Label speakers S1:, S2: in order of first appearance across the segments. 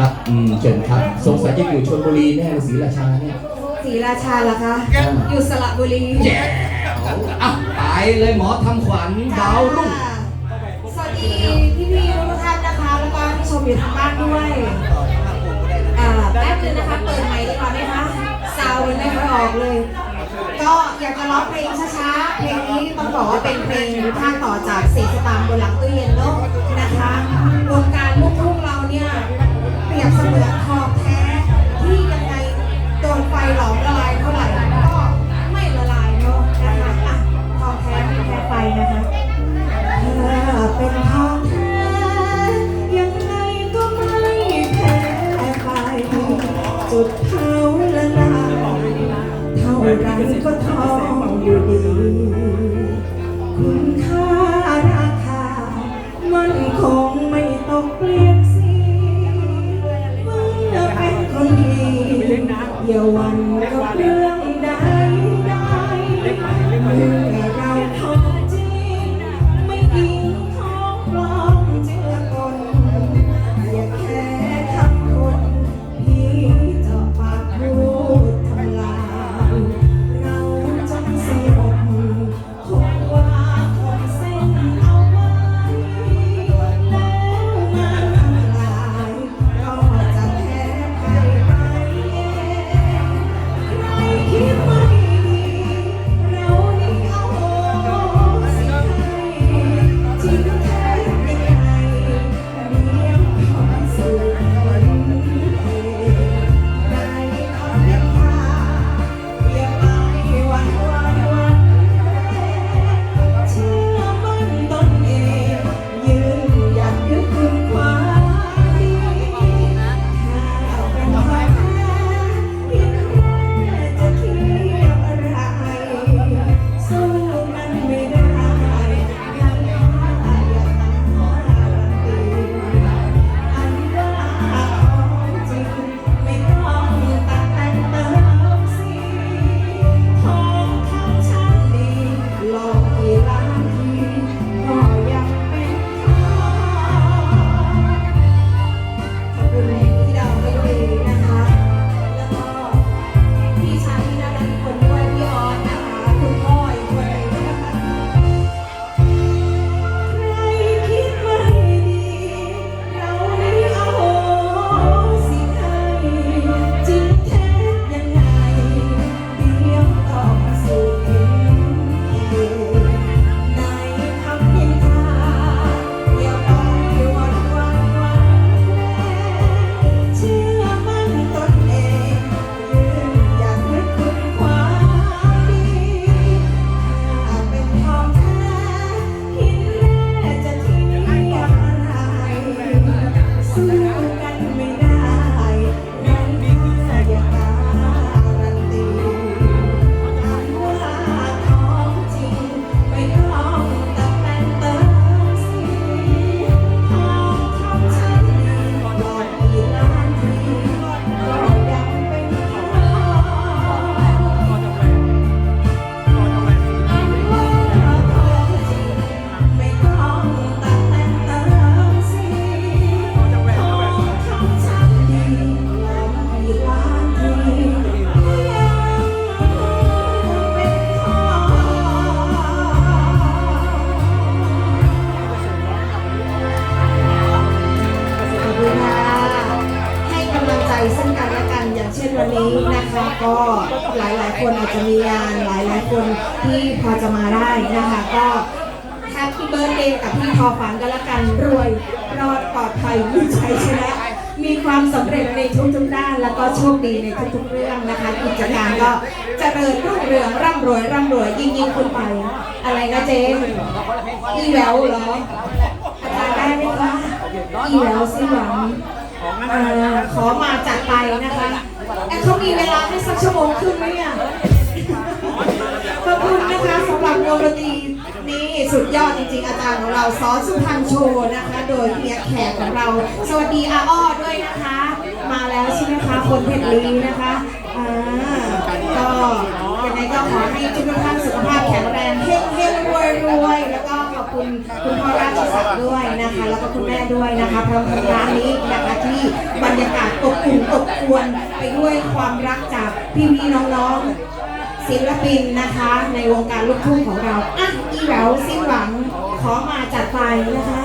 S1: ครับอืมเชิญครับสงสัยจะอยู่ชลบุรีแน่เลยศรีราชาเนี่ย
S2: ศรีราชาล่ะคะ อยู่สระบุรี
S1: แจ๋วอะไปเลยหมอทำขวัญดาวรุ่ง
S2: สวัสดีพี่พี่ๆทุกท่านนะคะ แล้วก็ที่ชมอยู่ทางบ้านด้วยอ่าแป๊บนึงนะคะ เปิดไมค์ดีกว่าไหมคะซาวด์มันไม่ค่อยออกเลย ก็อยากจะร้องเพลงช้าๆ เพลงนี้ต้องบอกว่าเป็นเพลงภาคต่อจากสีสตางค์บนหลังตู้เย็นเนาะนะคะวงการลูกทุ่งเราเนี่ยเป รียบเสมือนทองแท้ที่ยังไงโดนไฟหลอมละล กันอย่างนวันนี้นะคะก็หลายๆ คนอาจจะมีงานหลายๆ คนที่พอจะมาได้นะคะก็แฮปปี้เบิร์ดเดย์กับพี่ทอฝันกันละกันรวยรอดปลอดภัยมีชัยชนะ มีความสำเร็จในทุกๆด้าน แล้วก็โชคดีในทุกๆเรื่องนะคะกิจการก็เจริญรุ่งเรืองร่ำรวยร่ำรวยยิ่งยิ่งขึ้นไป อะไรนะเจมอีแววเหรออาจารย์ได้ไหมคะอีแววสิหวังขอมาจัดไปนะคะ แอนเขามีเวลาให้สักชั่วโมงครึ่งไหมเนี่ยขอบคุณนะคะสำหรับวงดนตรีนี่สุดยอดจริงๆ อาจารย์ของเราซอสุพรรณโชว์นะคะ โดยเฮียแขกของเรา สวัสดีอาอ้อด้วยนะคะ มาแล้วใช่ไหมคะ คนเพชรลีนะคะอ่าก็ ก็ขอให้ทุกท่านสุขภาพแข็งแรงเฮงเฮงรวยรวยๆแล้วก็ขอบคุณคุณพ่อราชศักดิ์ด้วยนะคะ แล้วก็คุณแม่ด้วยนะคะพร้อมทั้งร้านนี้นะคะที่บรรยากาศอบอุ่นอบอวลไปด้วยความรักจากพี่ๆน้องๆศิลปินนะคะ ในวงการลูกทุ่งของเราอะอีแหววสิ้นหวังขอมาจัดไปนะคะ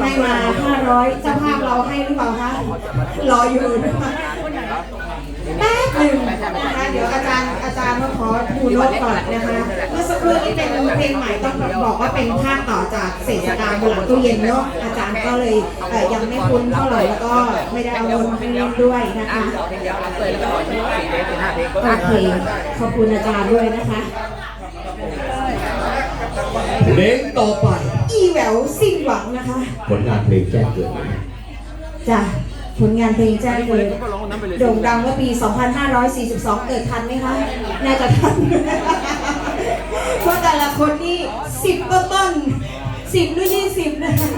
S2: ให้มา500เจ้าภาพเราให้หรือเปล่าคะรออยู่นะคะแป๊บหนึ่งนะคะ เดี๋ยวอาจารย์อาจารย์มา ขอดูโน้ตก่อนนะคะเมื่อสักครู่นี้เป็นเพลงใหม่ต้องบอกว่าเป็นภาคต่อจากเศษกาบนหลังตู้เย็นเนาะอาจารย์ก็เลยเอ่อยังไม่คุ้นเท่าไหร่แล้วก็ไม่ได้เอาโน้ตมาให้เล่นด้วยนะคะโอเคขอบคุณอาจารย์ด้วยนะคะ
S1: เพลงต่อไป
S2: อีแหววสิ้นหวังนะคะ
S1: ผลงานเพลงแจ้งเกิด
S2: จ้ะ ผลงานเพลงแจ้งเกิดโด่งดังเมื่อปี 2542 เกิดทันไหมคะน่าจะทันเพราะแต่ละคนนี่สิบต้นต้นสิบหรือยี่สิบนะคะ